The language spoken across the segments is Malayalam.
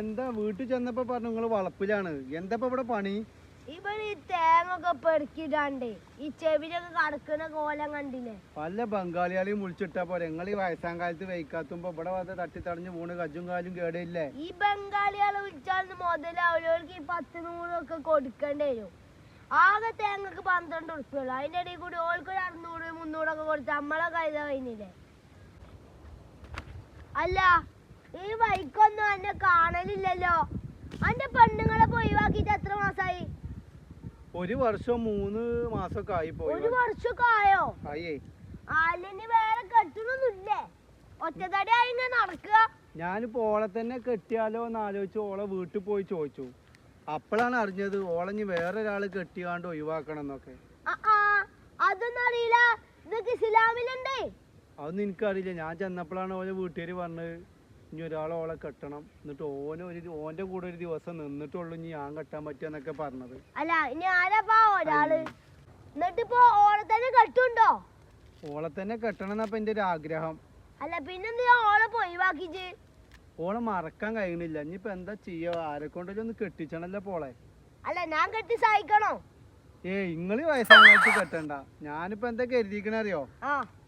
എന്താ വീട്ടിൽ ചെന്നപ്പോ പറഞ്ഞു നിങ്ങൾ വളപ്പിലാണ്. എന്താ ഇവിടെ പണി? ഇവിടെ ഈ തേങ്ങ ഒക്കെ ഈ ചെവിലൊക്കെ കടക്കുന്ന കോലം കണ്ടില്ലേ? പല ബംഗാളികളെയും വിളിച്ചിട്ടാ പോരെ. നിങ്ങൾ ഈ വയസ്സാം കാലത്ത് വൈക്കാത്തുമ്പോ ഇവിടെ വന്ന് തട്ടി തടഞ്ഞു മൂന്ന് കജും കാലും കേടില്ലേ? ഈ ബംഗാളികളെ വിളിച്ചാൽ അവരവർക്ക് ഈ പത്ത് നൂറൊക്കെ കൊടുക്കേണ്ടി വരും. ആകെ തേങ്ങക്ക് പന്ത്രണ്ട് ഉറുപ്പുള്ളൂ അതിന്റെ ഇടയിൽ കൂടി ഓൾക്ക് ഒരു അറുന്നൂറ് മുന്നൂറൊക്കെ കൊടുത്ത് നമ്മളെ കൈത കഴിഞ്ഞില്ലേ? അല്ല ഈ വൈക്കൊന്നും എന്നെ കാണലില്ലല്ലോ. അന്റെ പെണ്ണുങ്ങളെ പോയി ഒഴിവാക്കിയിട്ട് എത്ര മാസായി? ഒരു വർഷം മൂന്ന് മാസൊക്കെ ആയി പോയി ഒരു വർഷമൊക്കെ ആയോ? ആയേ. ആലിനി വേറെ കെട്ടണൊന്നുമില്ലേ? ആയി ഇങ്ങനെ നടക്കുക? ഞാനിപ്പോ ഓളെ തന്നെ കെട്ടിയാലോ എന്ന് ആലോചിച്ച് ഓളെ വീട്ടിൽ പോയി ചോദിച്ചു. അപ്പോഴാണ് അറിഞ്ഞത് ഓളഞ്ഞ് വേറൊരാൾ കെട്ടിയാണ്ട് ഒഴിവാക്കണം എന്നൊക്കെ. അതൊന്നും അറിയില്ല. ഇതൊക്കെ ഇസ്ലാമിലുണ്ടേ. അതൊന്നും എനിക്കറിയില്ല. ഞാൻ ചെന്നപ്പോഴാണ് ഓലെ വീട്ടുകാർ പറഞ്ഞത് ഇനി ഒരാൾ ഓളെ കെട്ടണം. എന്നിട്ട് ഓനെ ഒരു ഓന്റെ കൂടെ ഒരു ദിവസം നിന്നിട്ടുള്ളൂ ഇനി ഞാൻ കെട്ടാൻ പറ്റുക പറഞ്ഞത്. അല്ല ഇനി ആരാപ്പാ ഒരാൾ? എന്നിട്ടിപ്പോ ഓളെ തന്നെ കെട്ടുണ്ടോ? ഓളെ തന്നെ കെട്ടണം എന്നപ്പ എന്റെ ഒരു ആഗ്രഹം. അല്ല പിന്നെന്തിനാ ഓളെ പോയി ഒഴിവാക്കിച്ച്? ഓളെ മറക്കാൻ കഴിയണില്ല. ഇനിയിപ്പോ എന്താ ചെയ്യാ? ആരെ കൊണ്ടെങ്കിലും ഒന്ന് കെട്ടിച്ചണല്ലോ പോളെ. അല്ല ഞാൻ കെട്ടി സഹിക്കണോ? ഏ ഇങ്ങൾ വയസ്സായിട്ട് കെട്ടണ്ട ഞാനിപ്പോ എന്താ കരുതിക്കണറിയോ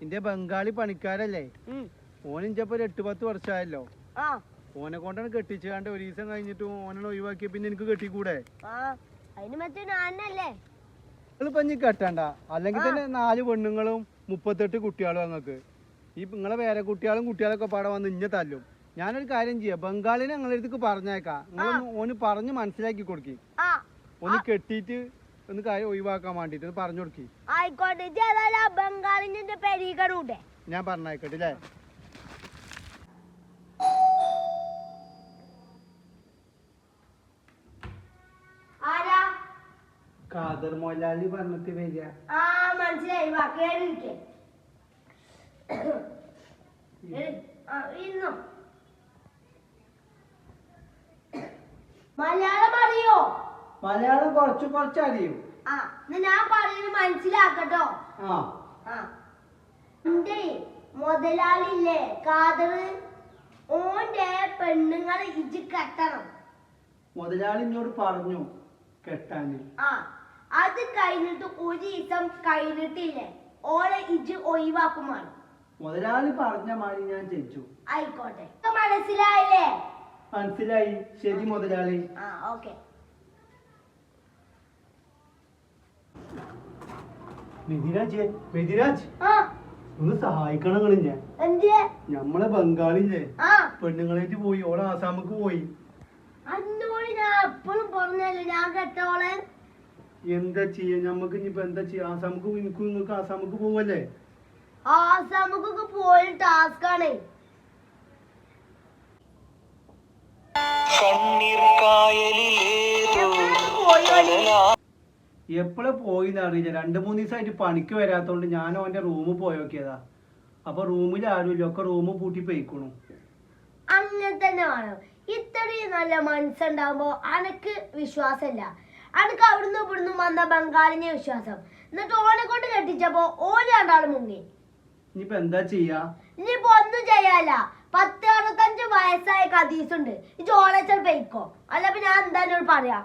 എന്റെ ബംഗാളി പണിക്കാരല്ലേ? ഓൻ ഇഞ്ചപ്പോ ഒരു എട്ട് പത്ത് വർഷമായല്ലോ. ഓനെ കൊണ്ടാണ് കെട്ടിച്ചാണ്ട് ഒരു ദിവസം കഴിഞ്ഞിട്ട് ഓനെ ഒഴിവാക്കിയ പിന്നെ എനിക്ക് കെട്ടിക്കൂടെ? നിങ്ങളിപ്പോ ഇനി കെട്ടണ്ട. അല്ലെങ്കിൽ. തന്നെ നാല് പെണ്ണുങ്ങളും മുപ്പത്തെട്ട് കുട്ടികളും അങ്ങക്ക്. ഈ നിങ്ങളെ വേറെ കുട്ടികളും കുട്ടികളൊക്കെ പാടെ വന്ന് ഇഞ്ഞ തല്ലും. ഞാനൊരു കാര്യം ചെയ്യാം. ബംഗാളിനെ ഞങ്ങളുടെ അടുത്തേക്ക് പറഞ്ഞേക്കാം നിങ്ങൾ ഓന് പറഞ്ഞ് മനസ്സിലാക്കി കൊടുക്കി. ഒന്ന് കെട്ടിയിട്ട് ഒന്ന് കായ ഒഴിവാക്കാൻ വേണ്ടിട്ട് പറഞ്ഞു കൊടുക്കി. ആയിക്കോട്ടെ ബംഗാളിന്റെ ഞാൻ പറഞ്ഞായിക്കോട്ടെ അല്ലേ ഖാദർ മൊലാലി പറഞ്ഞിട്ട് വരിക. ആ മനസ്സിലായി മലയാളം അറിയോ? മലയാളം കുറച്ച് കുറച്ച് അറിയും. ആ ഞാൻ പറയുന്നത് മനസ്സിലാക്കട്ടോ. എന്റെ മുതലാളില്ലേ കാതർ ഓന്റെ പെണ്ണുങ്ങളെ ഇജ് കെട്ടണം. മുതലാളി എന്നോട് പറഞ്ഞു കെട്ടാന്. ആ അത് കഴിഞ്ഞിട്ട് ഒരു ദിവസം കഴിഞ്ഞിട്ടില്ലേ ഓളെ ഇജ് ഒഴിവാക്കുമാണ് മുതലാളി പറഞ്ഞ മാതിരി ഞാൻ ജയിച്ചു ആയിക്കോട്ടെ. മനസ്സിലായില്ലേ? മനസ്സിലായി. ശരി മുതലാളി. ആ ഓക്കെ. മെതിരാജ് ആ. ഒന്ന് സഹായിക്കണം നിങ്ങൾ ഞാൻ നമ്മളെ ബംഗാളില്ലേ ആ. പെണ്ണുങ്ങളായിട്ട് പോയി ഓളെ ആസാമക്ക് പോയി. അന്നോട് ഞാൻ എപ്പോഴും പറഞ്ഞല്ലോ ഞാൻ കെട്ടോളെ. എന്താ ചെയ്യാ? ഞമ്മക്ക് ഇനിയിപ്പോ എന്താ ചെയ്യാ? ആസാമക്ക് എനിക്കും നിങ്ങൾക്ക് ആസാമക്ക് പോവല്ലേ? ആസാമക്ക് പോയ ടാസ്ക് ആണ് കണ്ണീർ കായലിലേതോ പോയി എപ്പോഴാ പോയിന്ന് അറിയില്ല. രണ്ട് മൂന്ന് ദിവസമായിട്ട് പണിക്ക് വരാത്തോണ്ട് ഞാൻ ഓന്റെ റൂമിൽ പോയോക്കിയതാ അപ്പൊ റൂമിൽ ആരും ഇല്ല ഒക്കെ റൂം പൂട്ടി പോയിക്കണു. അങ്ങനെ തന്നെ വേണം. ഇത്രയും നല്ല മനസ്സുണ്ടാകുമ്പോ അനക്ക് വിശ്വാസമില്ല. അനക്ക് അവിടുന്ന് ഇവിടുന്ന് വന്ന ബംഗാളിനെ വിശ്വാസം. എന്നിട്ട് ഓനെ കൊണ്ട് കെട്ടിച്ചപ്പോ ഓന് രണ്ടാളും മുങ്ങി. ഇനിയിപ്പോ എന്താ ചെയ്യാ? ഇനിയിപ്പോ ഒന്നും ചെയ്യാല പത്ത് അറുപത്തഞ്ച് വയസ്സായ കദീസുണ്ട് ഈ ചോളച്ചൽ പെയ്ക്കോ. അല്ല പിന്നെ ഞാൻ എന്തായാലും പറയാ?